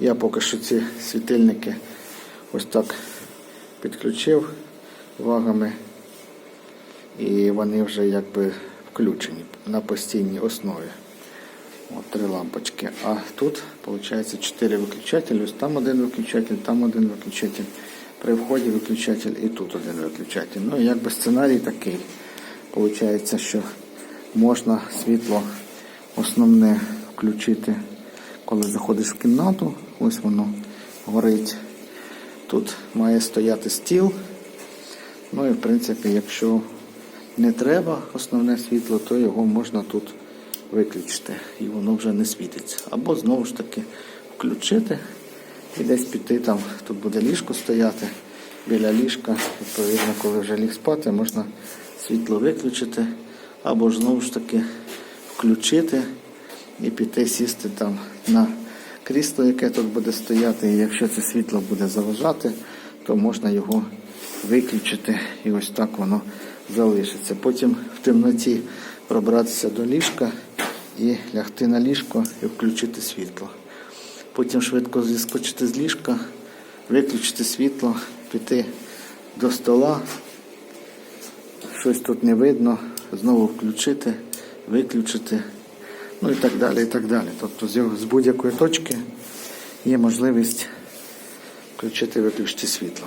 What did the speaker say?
Я поки що ці світильники ось так підключив вагами, і вони вже якби включені на постійній основі. От три лампочки. А тут, виходить, чотири виключателі. Ось там один виключатель, там один виключатель. При вході виключатель і тут один виключатель. Ну, якби сценарій такий. Получається, що можна світло основне включити, коли заходиш в кімнату. Ось воно горить. Тут має стояти стіл. Ну і в принципі, якщо не треба основне світло, то його можна тут виключити і воно вже не світиться. Або знову ж таки включити і десь піти там, тут буде ліжко стояти біля ліжка. Відповідно, коли вже ліг спати, можна світло виключити, або ж знову ж таки включити і піти сісти там на крісло, яке тут буде стояти. І якщо це світло буде заважати, то можна його виключити і ось так воно залишиться. Потім в темноті пробратися до ліжка і лягти на ліжко і включити світло. Потім швидко зіскочити з ліжка, виключити світло, піти до стола, щось тут не видно, знову включити, виключити, ну і так далі. і так далі. Тобто з будь-якої точки є можливість включити і виключити світло.